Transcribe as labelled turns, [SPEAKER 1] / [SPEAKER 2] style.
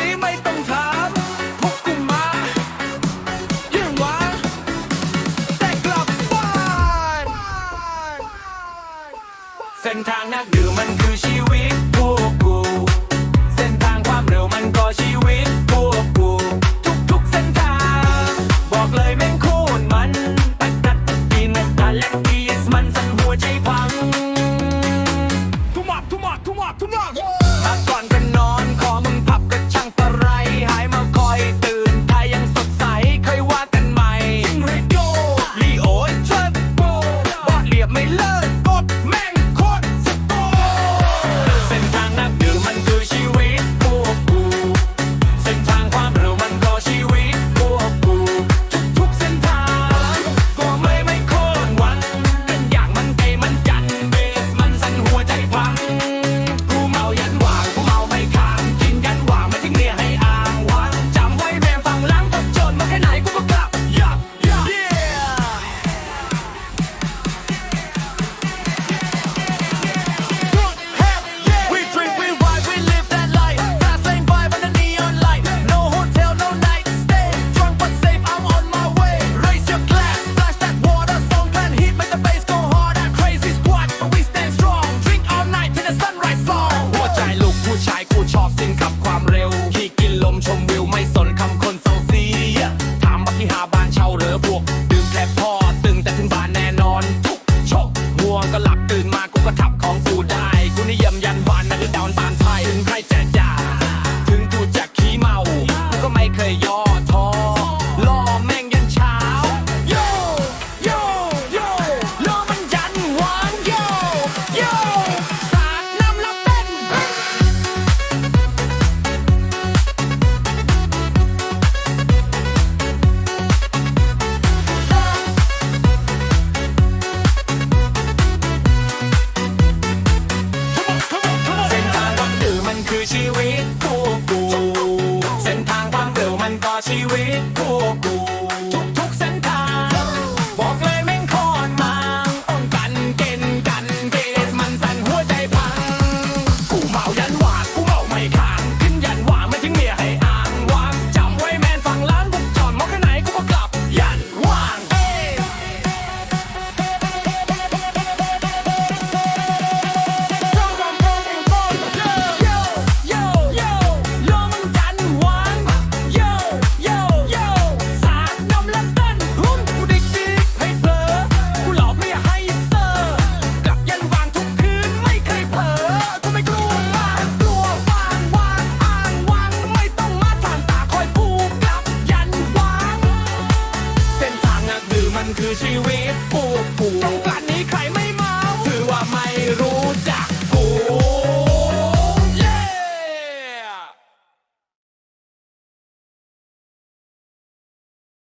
[SPEAKER 1] นี้ไม่ต้องถามพวกกูมายังหวานแต่กลับบ้านเส้นทางนักดื่มมันคือชีวิตพวกกู เส้นทางความเร็วมันก็ชีวิตพวกกู ทุกๆเส้นทาง บอกเลยแม่งคตรมันปัตัดกินแต่แลกดีสมันสั่นหัวใจพัง ทุ่มหกทุ่มหกทุ่มหก talk man. โอ้โหรงกรานนี้ใครไม่